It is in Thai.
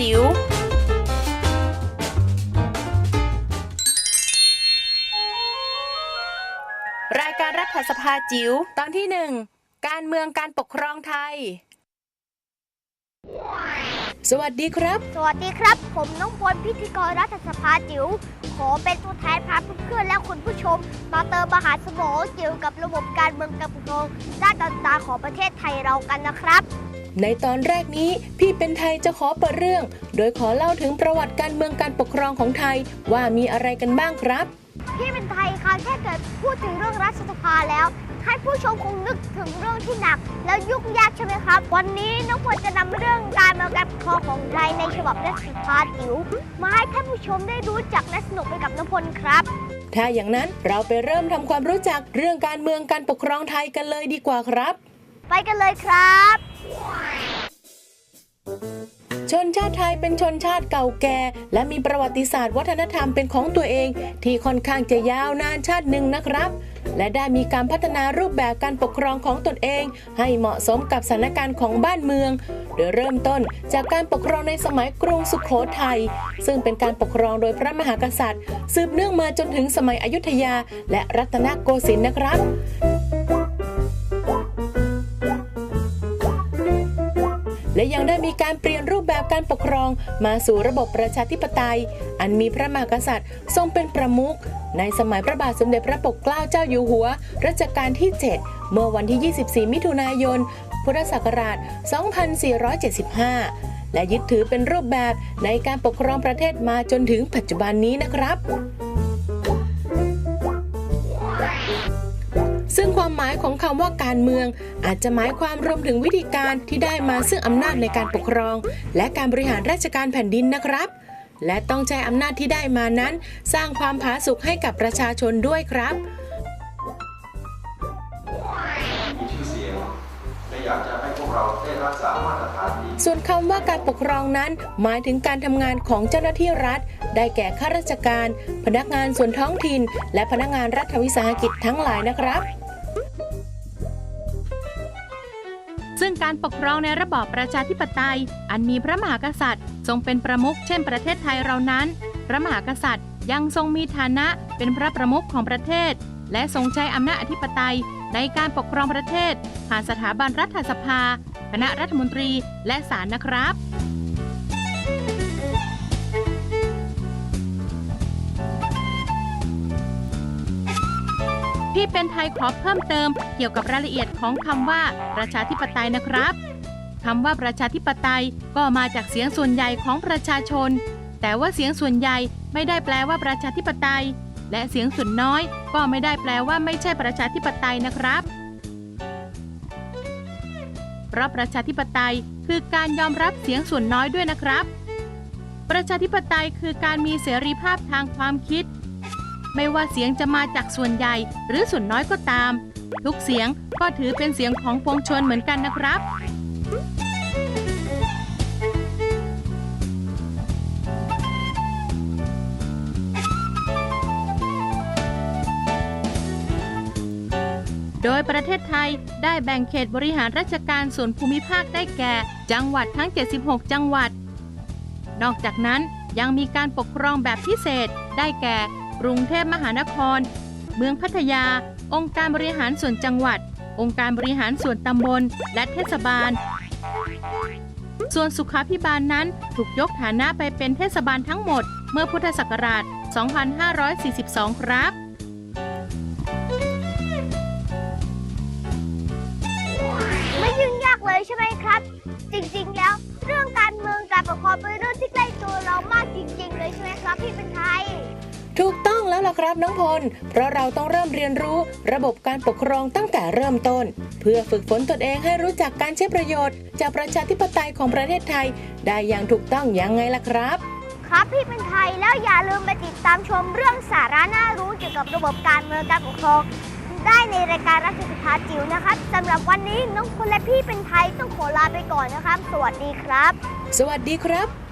จิ๋วรายการรัฐสภาจิ๋วตอนที่หนึ่งการเมืองการปกครองไทย สวัสดีครับ สวัสดีครับ ผมน้องพลพิธีกรรัฐสภาจิ๋วขอเป็นตัวแทนพาเพื่อนๆและคุณผู้ชม มาเติมมหาสมองเกี่ยวกับระบบการเมืองการปกครองด้านต่างๆของประเทศไทยเรากันนะครับ ในตอนแรกนี้พี่เป็นไทยจะขอเปิดเรื่อง โดยขอเล่าถึงประวัติการเมืองการปกครองของไทยว่ามีอะไรกันบ้างครับ พี่เป็นไทยค่ะแค่เกิดพูดถึงเรื่องรัฐสภาแล้ว ให้ผู้ชมคงนึกถึงเรื่องที่หนัก แล้วยุ่งยากใช่ไหมครับ วันนี้น้องพลจะนำเรื่องการเมืองการปกครองของไทยในฉบับรัฐสภาจิ๋วมาให้ท่านผู้ชมได้รู้จักและสนุกไปกับน้องพลครับถ้าอย่างนั้นเราไปเริ่มทำความรู้จักเรื่องการเมืองการปกครองไทยกันเลยดีกว่าครับ ไปกันเลยครับ ชนชาติไทยเป็นชนชาติเก่าแก่ และมีประวัติศาสตร์วัฒนธรรมเป็นของตัวเอง ที่ค่อนข้างจะยาวนานชาติหนึ่งนะครับ และได้มีการพัฒนารูปแบบการปกครองของตนเอง ให้เหมาะสมกับสถานการณ์ของบ้านเมือง โดยเริ่มต้นจากการปกครองในสมัยกรุงสุขโขทัยซึ่งเป็นการปกครองโดยพระมหากษัตริย์ สืบเนื่องมาจนถึงสมัยอยุธยา และรัตนโกสินทร์นะครับและยังได้มีการเปลี่ยนรูป แบบการปกครองมาสู่ระบบประชาธิปไตย อันมีพระมหากษัตริย์ทรงเป็นประมุขในสมัยพระบาทสมเด็จพระปกเกล้าเจ้าอยู่หัว รัชกาลที่ 7 เมื่อวันที่ 24 มิถุนายน พุทธศักราช 2475 และยึดถือเป็นรูปแบบในการปกครองประเทศมาจนถึงปัจจุบันนี้นะครับ ซึ่งความหมายของคำว่าการเมือง อาจจะหมายความรวมถึงวิธีการที่ได้มาซึ่งอำนาจในการปกครอง และการบริหารราชการแผ่นดินนะครับ และต้องใช้อำนาจที่ได้มานั้น สร้างความผาสุกให้กับประชาชนด้วยครับมีชื่อเสียงและอยากจะให้พวกเราได้รักษามาตรฐานนี้ส่วนคำว่าการปกครองนั้น หมายถึงการทำงานของเจ้าหน้าที่รัฐ ได้แก่ข้าราชการ พนักงานส่วนท้องถิ่น และพนักงานรัฐวิสาหกิจทั้งหลายนะครับ ซึ่งการปกครองในระบอบประชาธิปไตย อันมีพระมหากษัตริย์ ทรงเป็นประมุขเช่นประเทศไทยเรานั้น พระมหากษัตริย์ยังทรงมีฐานะเป็นพระประมุขของประเทศ และทรงใช้อำนาจอธิปไตย ในการปกครองประเทศ ผ่านสถาบันรัฐสภา คณะรัฐมนตรีและศาลนะครับ พี่เป็นไทยขอเพิ่มเติมเกี่ยวกับรายละเอียดของคำว่า ประชาธิปไตยนะครับคำว่าประชาธิปไตยก็มาจากเสียงส่วนใหญ่ของประชาชน แต่ว่าเสียงส่วนใหญ่ไม่ได้แปลว่าประชาธิปไตย และเสียงส่วนน้อย ก็ไม่ได้แปลว่าไม่ใช่ประชาธิปไตยนะครับ เพราะประชาธิปไตยคือการยอมรับเสียงส่วนน้อยด้วยนะครับ ประชาธิปไตยคือการมีเสรีภาพทางความคิด ไม่ว่าเสียงจะมาจากส่วนใหญ่หรือส่วนน้อยก็ตาม ทุกเสียงก็ถือเป็นเสียงของปวงชนเหมือนกันนะครับโดยประเทศไทยได้แบ่งเขตบริหารราชการส่วนภูมิภาคได้แก่ จังหวัดทั้ง 76 จังหวัด นอกจากนั้นยังมีการปกครองแบบพิเศษได้แก่ กรุงเทพมหานคร เมืองพัทยา องค์การบริหารส่วนจังหวัด องค์การบริหารส่วนตำบล และเทศบาล ส่วนสุขาพิบาลนั้นถูกยกฐานะไปเป็นเทศบาลทั้งหมด เมื่อพุทธศักราช 2542 ครับไม่ยุ่งยากเลยใช่ไหมครับ จริงๆ แล้ว เรื่องการเมืองการปกครองเป็นเรื่องที่ใกล้ตัวเรามากจริง ๆ เลยใช่ไหมครับพี่เป็นไทย ถูกต้องแล้วล่ะครับน้องพล เพราะเราต้องเริ่มเรียนรู้ระบบการปกครองตั้งแต่เริ่มต้น เพื่อฝึกฝนตนเองให้รู้จักการใช้ประโยชน์ จากประชาธิปไตยของประเทศไทย ได้อย่างถูกต้องยังไงล่ะครับ ครับพี่เป็นไทยแล้วอย่าลืมไปติดตามชมเรื่องสาระน่ารู้เกี่ยวกับระบบการเมืองการปกครองได้ในรายการรัฐสภาจิ๋วนะครับสำหรับวันนี้น้องคุณและพี่เป็นไทยต้องขอลาไปก่อนนะครับ สวัสดีครับ สวัสดีครับ